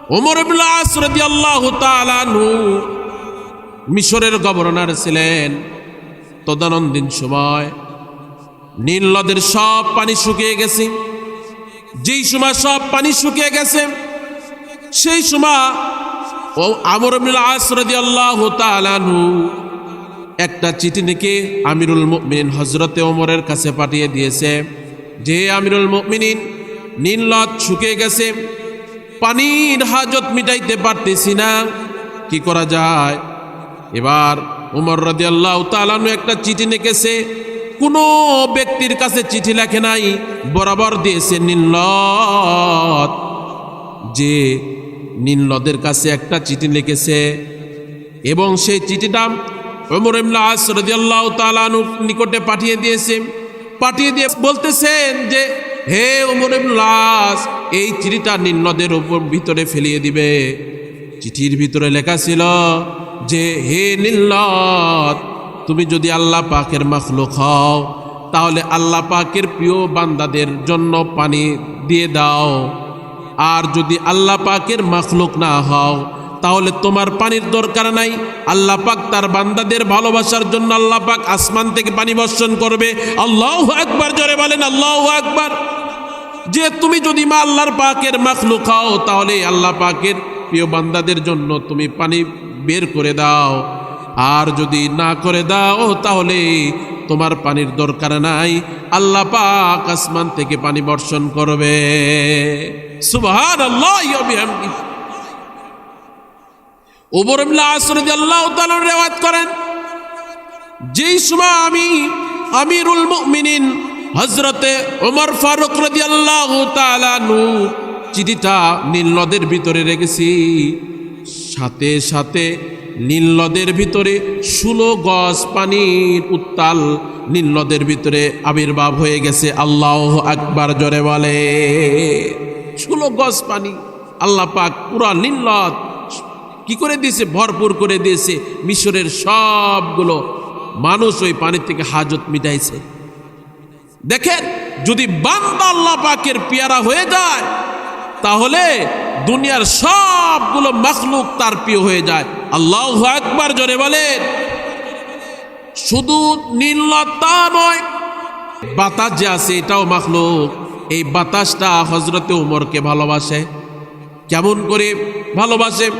ওমর মিশরের গভর্নর ছিলেন। তদানন্দিন সময় নীল নদের সব পানি শুকিয়ে গেছে। যেই সময় সব পানি শুকিয়ে গেছে, সেই সময় ও আমর আসরদি আল্লাহ তালানহু একটা চিঠি নাকি আমিরুল মুমিনিন হজরতে ওমরের কাছে পাঠিয়ে দিয়েছে যে, আমিরুল মুমিনিন নীলনদ শুকিয়ে গেছে পানির হাজত মিটাইতে পারতেছি না। কি করা যায়? এবার উমর রাজি আল্লাহ তালানু একটা চিঠি লিখেছে। কোনো ব্যক্তির কাছে চিঠি লেখে নাই, বরাবর দিয়েছে নীলনদ যে নীলনদের কাছে একটা চিঠি লিখেছে এবং সেই চিঠিটা ওমর ইবনে আস রাদিয়াল্লাহু তাআলার নিকটে পাঠিয়ে দিয়েছে। পাঠিয়ে দিয়ে বলতেছেন যে, হে ওমর আস এই চিঠিটা নীল নদের উপর ভিতরে ফেলিয়ে দিবে। চিঠির ভিতরে লেখা ছিল যে, হে নীলনদ তুমি যদি আল্লাহ পাকের মাখলুক হও, তাহলে আল্লাহ পাকের প্রিয় বান্দাদের জন্য পানি দিয়ে দাও। আর যদি আল্লাহ পাকের মাখলুক না হও, তাহলে তোমার পানির দরকার নাই। আল্লাহ পাক তার বান্দাদের ভালোবাসার জন্য আল্লাহ পাক আসমান থেকে পানি বর্ষণ করবে। আল্লাহ একবার জোরে বলেন, আল্লাহ একবার যে তুমি যদি মা আল্লাহর পাকের মাখলুক হও, তাহলে আল্লাহ পাকের প্রিয় বান্দাদের জন্য তুমি পানি বের করে দাও। আর যদি না করে দাও, তাহলে তোমার পানির দরকার নাই। আল্লাহ পাক আসমান থেকে পানি বর্ষণ করবে। সুবহান আল্লাহ রেওয়াজ করেন, যেই সময় আমি আমিরুল মুমিনিন হজরতে ওমর ফারুক রদি আল্লাহ তালানু চিঠিটা নীল নদের ভিতরে রেখেছি। সাথে সাথে নীল নদের ভিতরে ষোলো গজ পানির উত্তাল নীল নদের ভিতরে আবির্ভাব হয়ে গেছে। আল্লাহ আকবার জরে বলে, ষোলো গজ পানি। আল্লাহ পাক পুরা নীল নদ কি করে দিয়েছে? ভরপুর করে দিয়েছে। মিশরের সবগুলো মানুষ ওই পানির থেকে হাজত মিটাইছে। দেখেন, যদি বান্দা আল্লাহ পাকের পেয়ারা হয়ে যায়, তাহলে দুনিয়ার সবগুলো মখলুক তার প্রিয় হয়ে যায়। আল্লাহ একবার জোরে বলেন। শুধু নীলতা নয়, বাতাস যে আছে এটাও মখলুক। এই বাতাসটা হজরতে উমরকে ভালোবাসে। কেমন করে ভালোবাসে?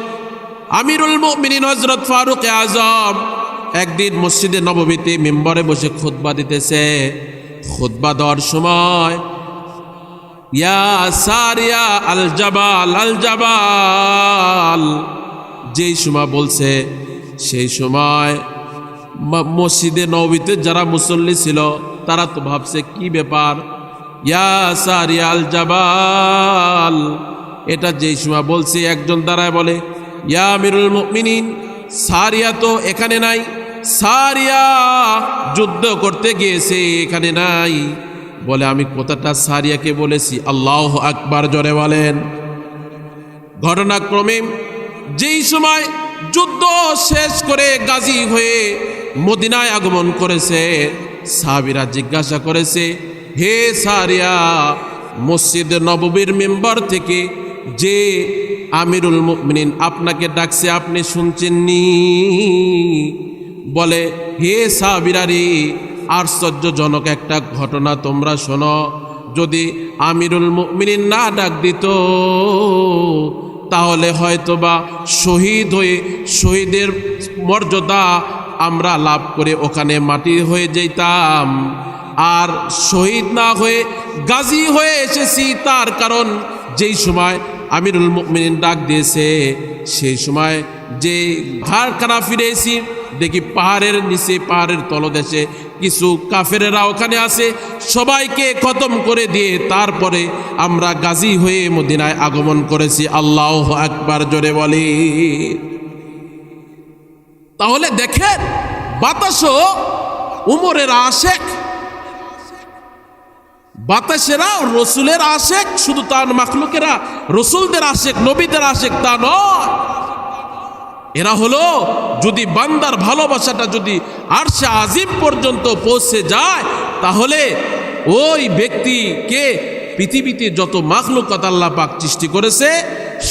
আমিরুল মুমিনিন হজরত ফারুক আজম একদিন মসজিদে নবমীতে মেম্বরে বসে খুতবা দিতেছে। খুতবা দেওয়ার সময়, ইয়া সারিয়া আল জাবাল আল যেই সময় বলছে, সেই সময় মসজিদে নবীতে যারা মুসল্লি ছিল, তারা তো ভাবছে, কি ব্যাপার? ইয়া সারিয়া আল জাবাল এটা যেই সময় বলছে, একজন দাঁড়ায় বলে, ইয়া মিরুল মুমিনিন, সারিয়া তো এখানে নাই। সারিয়া যুদ্ধ করতে গিয়েছে এখানে নাই। বলে, আমি কথাটা সারিয়াকে বলেছি। আল্লাহ আকবার জোরে বলেন। ঘটনাক্রমে যেই সময় যুদ্ধ শেষ করে গাজী হয়ে মদিনায় আগমন করেছে, সাহাবিরা জিজ্ঞাসা করেছে, হে সারিয়া, মসজিদ নববীর মেম্বার থেকে যে আমিরুল মুমিনিন আপনাকে ডাকছে, আপনি শুনছেননি? বলে, হে সাবিরারি আশ্চর্যজনক একটা ঘটনা তোমরা শোনো। যদি আমিরুল মুমিনিন না ডাক দিত, তাহলে হয়তোবা শহীদ হয়ে, শহীদের মর্যাদা আমরা লাভ করে ওখানে মাটি হয়ে যেতাম আর শহীদ না হয়ে গাজী হয়ে এসেছি, তার কারণ যেই সময় আমিরুল মুমিনিন ডাক দিয়েছে, সেই সময় যে ঘাড় খানা ফিরে এসি দেখি পাহাড়ের নিচে, পাহাড়ের তলদেশে কিছু কাফেরেরা ওখানে আছে। সবাইকে খতম করে দিয়ে তারপরে আমরা গাজী হয়ে মদিনায় আগমন করেছি। আল্লাহ একবার জোরে বলি। তাহলে দেখেন, বাতাসও উমরের আশেক। বাতাসেরা রসুলের আশেক, শুধু তার মাখলুকেরা, রসুলদের আশেক, নবীদের আশেক তা নয়। এরা হলো, যদি বান্দার ভালোবাসাটা যদি আরশে আজিম পর্যন্ত পৌঁছে যায়, তাহলে ওই ব্যক্তিকে পৃথিবীতে যত মাখলুকত আল্লাহ পাক সৃষ্টি করেছে,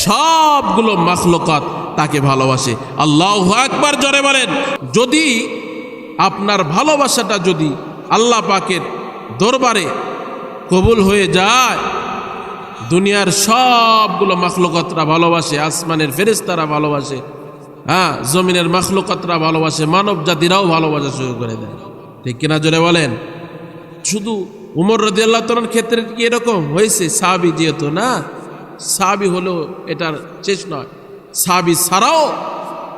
সবগুলো মাখলকাত তাকে ভালোবাসে। আল্লাহ একবার জরে বলেন। যদি আপনার ভালোবাসাটা যদি আল্লাহ পাকের দরবারে কবুল হয়ে যায়, দুনিয়ার সবগুলো মাখলুকাতরা ভালোবাসে, আসমানের ফেরেস্তারা ভালোবাসে হ্যাঁ জমিনের মাখলুকাতরা ভালোবাসে মানব জাতিরাও ভালোবাসা শুরু করে দেয়। ঠিক কিনা জোরে বলেন? শুধু উমর রদি আল্লাহ তালার ক্ষেত্রে কি এরকম হয়েছে? সাবি যেহেতু না সাবি হলো এটার শেষ নয়। সাবি ছাড়াও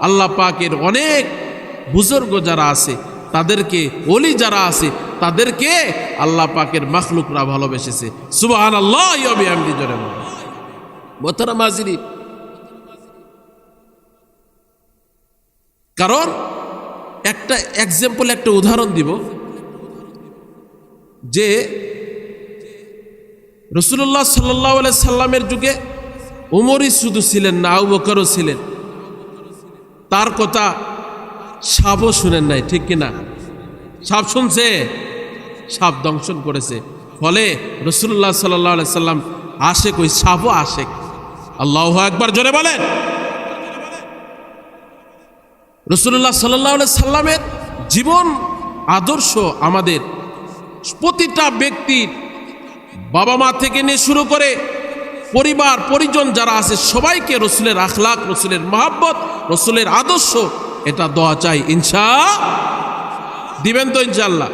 আল্লাহ পাকের অনেক বুজুর্গ যারা আছে, তাদেরকে অলি যারা আছে, তাদেরকে আল্লাহ পাকের মাখলুকরা ভালোবেসেছে। সুবাহান আল্লাহ জোরে মাজিরি কারণ একটা এক্সাম্পল একটা উদাহরণ দিব যে রসুল্লাহ সাল্লাহ সাল্লামের যুগে উমরই শুধু ছিলেন না আউ বকরও ছিলেন। তার কথা সাপও শুনেন নাই, ঠিক কিনা সাপ শুনছে, সাপ দংশন করেছে। ফলে রসুল্লাহ সাল্লাহ সাল্লাম আশেক, ওই সাপও আশেক। আল্লাহ একবার জোরে বলেন। রসুল্লাহ সাল্লাহ সাল্লামের জীবন, আদর্শ আমাদের। প্রতিটা ব্যক্তির বাবা মা থেকে নিয়ে শুরু করে পরিবার, পরিজন যারা আছে, সবাইকে রসুলের আখলাক, রসুলের মহাব্বত, রসুলের আদর্শ, এটা দেওয়া চাই, ইনশা দিবেন তো ইনশাল্লাহ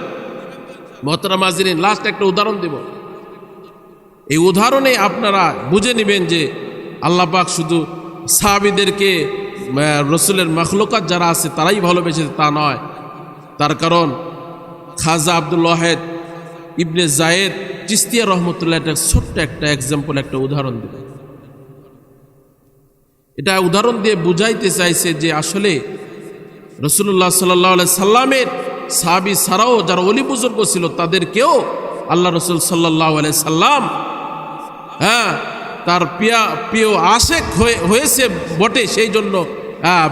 মহতরা মাজিরিন লাস্ট একটা উদাহরণ দেব। এই উদাহরণে আপনারা বুঝে নেবেন যে আল্লাহ পাক শুধু সাহাবিদেরকে রসুলের মখলুকাত যারা আছে, তারাই ভালোবেসে তা নয়। তার কারণ, খাজা আব্দুল ওয়াহেদ ইবনে জায়েদ চিস্তিয়া রহমতুল্লাহ একটা ছোট্ট একটা এক্সাম্পল একটা উদাহরণ দেবে এটা উদাহরণ দিয়ে বুঝাইতে চাইছে যে আসলে রসুল্লাহ সাল্লাহ সাল্লামের সাহাবি ছাড়াও যারা অলি বুজুর্গ ছিল তাদেরকেও আল্লাহ রসুল সাল্লাহ সাল্লাম হ্যাঁ তার পিয়া প্রিয় আশেক হয়ে, হয়েছে বটে, সেই জন্য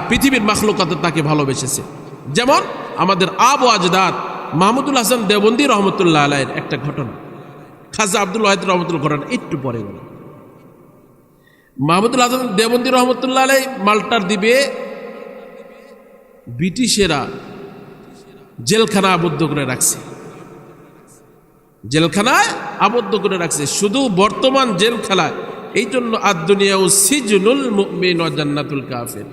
পৃথিবীর মাখলুকাতে তাকে ভালোবেসেছে। যেমন আমাদের আব আজদাদ, মাহমুদুল হাসান দেবন্দি রহমতুল্লাহ আলাইয়ের একটা ঘটনা। খাজা আব্দুল ওয়াহিদ রহমতুল ঘটনা একটু পরে গেল মাহমুদুল হাসান দেবন্দি রহমতুল্লাহ আলাই মাল্টার দিবে ব্রিটিশেরা জেলখানা আবদ্ধ করে রাখছে। জেলখানায় আবদ্ধ করে রাখছে। শুধু বর্তমান জেলখানায় এই জন্য আদুনিয়া ও সিজনুল মুমিন জান্নাতুল কাফের।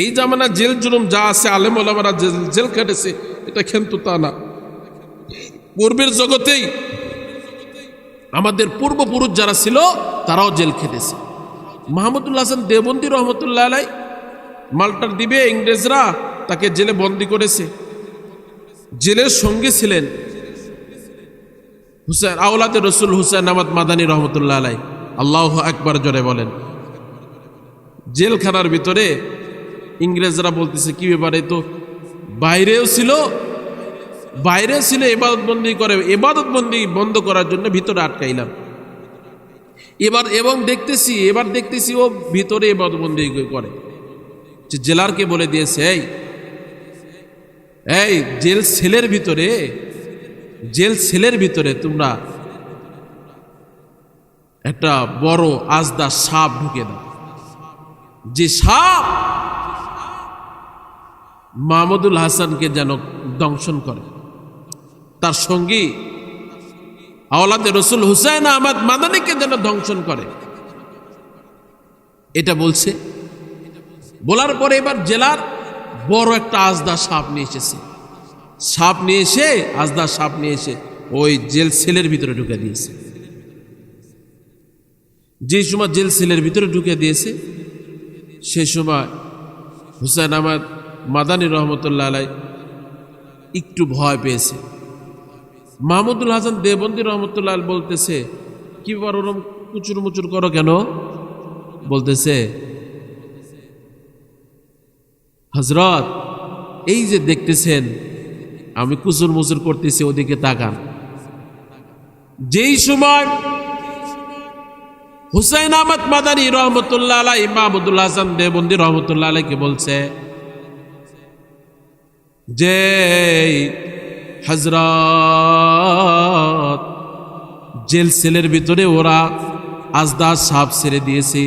এই জামানা জেল জুলুম যা আছে, আলেম ওলামারা জেল খেটেছে, এটা কিন্তু তা না। পূর্বের জগতেই আমাদের পূর্বপুরুষ যারা ছিল, তারাও জেল খেটেছে। মাহমুদুল্লাহ হাসান দেবন্দি রহমতুল্লাহ আলাই মাল্টার দিবে ইংরেজরা, তাকে জেলে বন্দি করেছে। জেলের সঙ্গে ছিলেন হুসেন আওলাদে রসুল হুসেন আহমদ মাদানী রহমতুল্লাহ আলাই। আল্লাহ একবার জোরে বলেন। জেলখানার ভিতরে ইংরেজরা বলতেছে, কি ব্যাপারে তো? বাইরেও ছিল বাইরে ছিল এবাদতবন্দি করে এবাদতবন্দি বন্ধ করার জন্য ভিতরে আটকাইলাম। এবার এবং দেখতেছি, এবার দেখতেছি ও ভিতরে এবাদতবন্দি করে। যে জেলারকে বলে দিয়েছে, এই এই জেল সেলের ভিতরে, জেল সেলের ভিতরে তোমরা একটা বড় আজদা সাপ ঢুকে দাও। যে সাপ মাহমুদুল হাসানকে যেন দংশন করে। তার সঙ্গী আওলাদে রসুল হুসাইন আহমদ মাদানিকে যেন দংশন করে। এটা বলছে, বলার পরে এবার জেলার বড় একটা আজদা সাপ নিয়ে এসেছে। সাপ নিয়ে এসে, আজদা সাপ নিয়ে এসে ওই জেল সেলের ভিতরে ঢুকে দিয়েছে। যে সময় জেল সেলের ভিতরে ঢুকে দিয়েছে, সে সময় হুসাইন আহমদ মাদানী রহমতুল্লাহ আলাই একটু ভয় পেয়েছে। মাহমুদুল হাসান দেবন্দি রহমতুল্লাহ বলতেছে, কি ব্যাপার ওরম কুচুর মুচুর করো কেন? বলতেছে হজরত এই যে দেখতেছেন, আমি কুচুর মুচুর করতেছি, ওদিকে তাকান। যেই সময় হুসাইন আহমদ মাদানী রহমতুল্লাহ আলাই, মাহমুদুল হাসান দেবন্দি রহমতুল্লাহ আলাইকে বলছে যে হজরত জেল সেলের ভিতরে ওরা আজদা সাপ ছেড়ে দিয়েছে।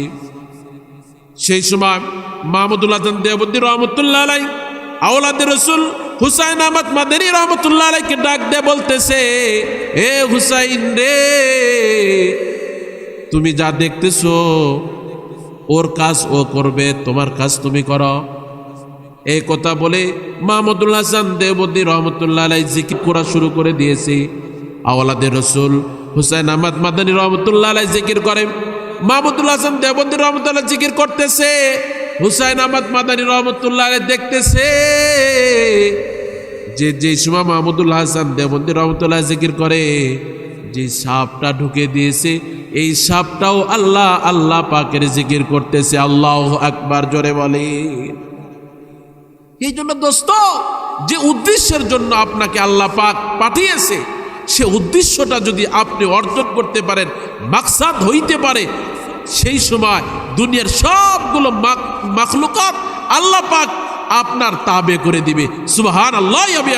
সেই সময় মাহমুদুল্লাহ হাসান দেবদ্দি রহমতুল্লাহ আলাই আওলাদের রসুল হুসাইন আহমদ মাদানী রহমতুল্লাহ আলাইকে ডাক দিয়ে বলতেছে, এ হুসাইন রে তুমি যা দেখতেছো, ওর কাজ ও করবে, তোমার কাজ তুমি করো। এই কথা বলে মাহমুদুল হাসান দেবদ্দি রহমতুল্লাহ আলাই জিকির করা শুরু করে দিয়েছে। আওলাদের রসুল হুসাইন আহমদ মাদানী রহমতুল্লাহ আলাই জিকির করে। মাহমুদুল হাসান দেবদ্দি রহমতুল্লাহ জিকির করতেছে। হুসাইন আহমদ মাদানী রহমতুল্লাহ আলাই দেখতেছে। যে যে সময় মাহমুদুল হাসান দেবন্দি রহমতুল্লাহ জিকির করে, যে সাপটা ঢুকে দিয়েছে এই সাপটাও আল্লাহ আল্লাহ পাকের জিকির করতেছে। আল্লাহ আকবার, জোরে বলে। এই জন্য দোস্ত, যে উদ্দেশ্যের জন্য আপনাকে আল্লাহ পাক পাঠিয়েছে, সে উদ্দেশ্যটা যদি আপনি অর্জন করতে পারেন, মাকসাদ হইতে পারে, সেই সময় দুনিয়ার সবগুলো মাখলুকাত আল্লাহ পাক আপনার তাবে করে দিবে। সুবহান আল্লাহ আমি